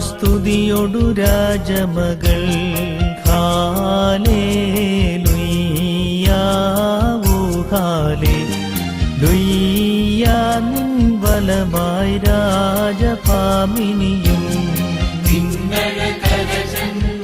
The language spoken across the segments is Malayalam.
സ്തുതിയൊടു രാജമകൾ. ഹാലേ ലുയ്യാവൂ ഹാലേ. ലുയ്യാ നിൻ വലമായി രാജപാമിനിയും. ശുഭഹോല ബോല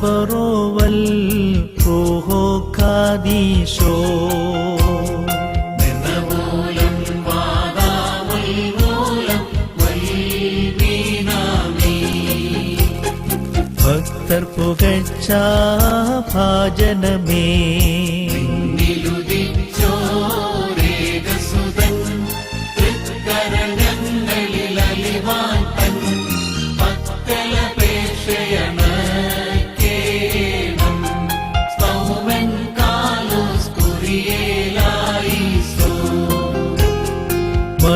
ബറോവൽ റൂഹോ ഖാദീശോ ഭക്തർ പുകഴ്ച ഭാജനമേ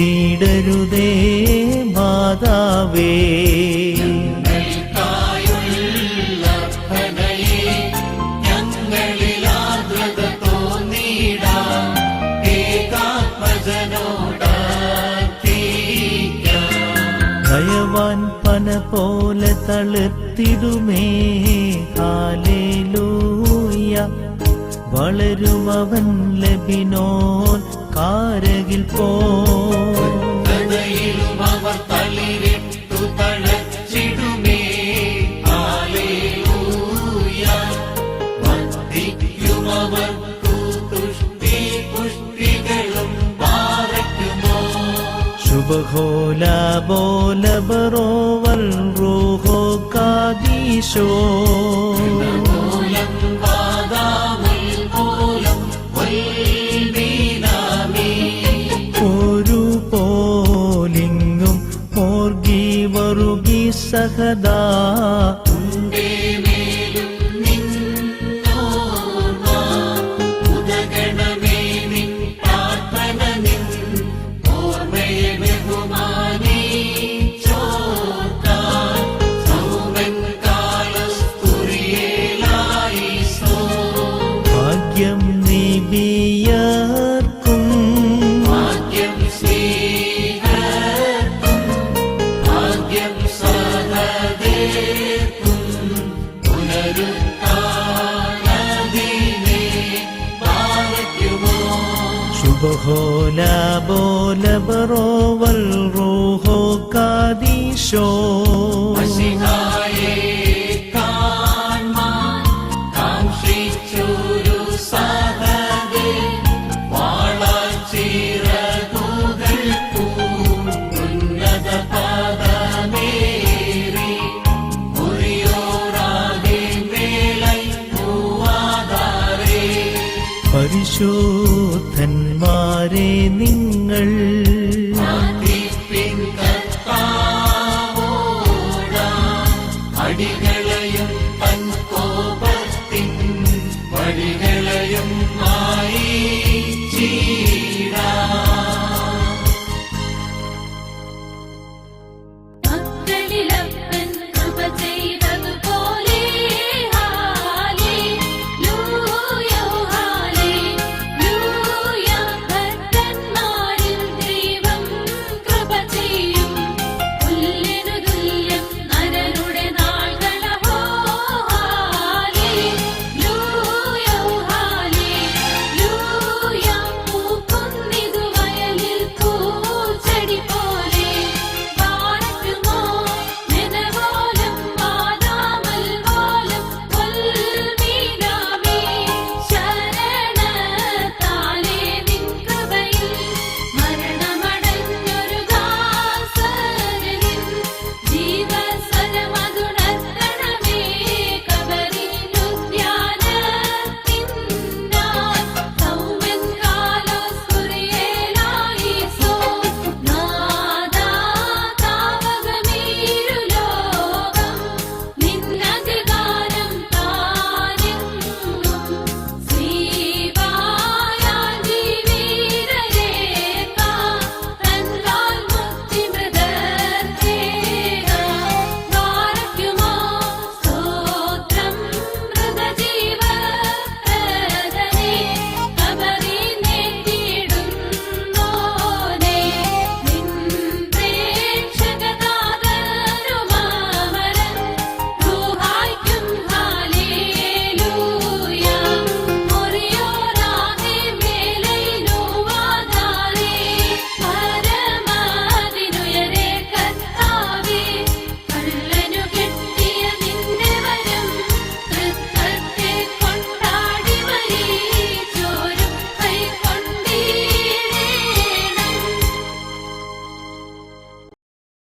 നിർത്തിയിടരുതേ മാതാവേ. ഭയവാൻ പന പോലെ തളുത്തിടുമേ കാലേലൂയ വളരുമവൻ ലബിനോൻ കാരകിൽ പോ. ബറോവൽ റൂഹോ കാദീശോ. ഒരു सखदा ശുഭഹോല ബോല ബറോവൽ റൂഹോ കാദീശോ പരിശോധന്മാരെ അടികളെയും തൻ കോപത്തിൻ വഴികളെയും